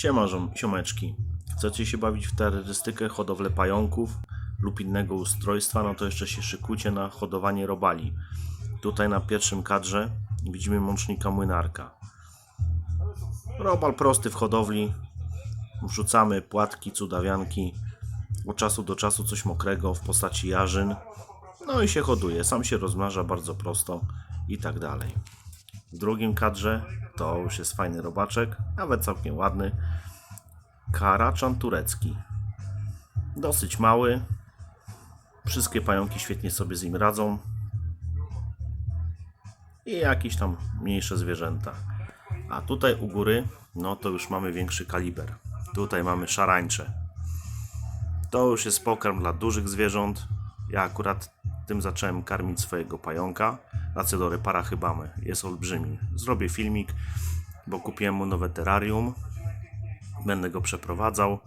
Siema siomeczki. Chcecie się bawić w terrorystykę, hodowlę pająków lub innego ustrojstwa, no to jeszcze się szykujcie na hodowanie robali. Tutaj na pierwszym kadrze widzimy mącznika młynarka. Robal prosty w hodowli. Wrzucamy płatki, cudawianki. Od czasu do czasu coś mokrego w postaci jarzyn. No i się hoduje. Sam się rozmnaża bardzo prosto i tak dalej. W drugim kadrze to już jest fajny robaczek, nawet całkiem ładny. Karaczan turecki. Dosyć mały. Wszystkie pająki świetnie sobie z nim radzą. I jakieś tam mniejsze zwierzęta. A tutaj u góry, no to już mamy większy kaliber. Tutaj mamy szarańcze. To już jest pokarm dla dużych zwierząt. Ja akurat tym zacząłem karmić swojego pająka. Lacedory parachybamy. Jest olbrzymi. Zrobię filmik, bo kupiłem mu nowe terrarium. Będę go przeprowadzał.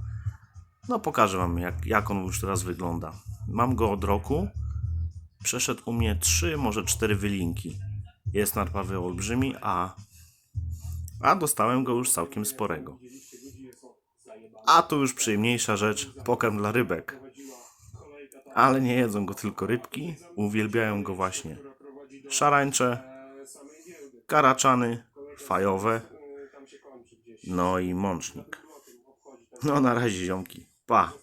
No pokażę Wam jak, jak on już teraz wygląda. Mam go od roku. Przeszedł u mnie 3, może 4 wylinki. Jest narpawy olbrzymi, a, a dostałem go już całkiem sporego. A tu już przyjemniejsza rzecz, pokarm dla rybek. Ale nie jedzą go tylko rybki, uwielbiają go właśnie szarańcze, karaczany, fajowe, no i mącznik. No na razie ziomki, pa!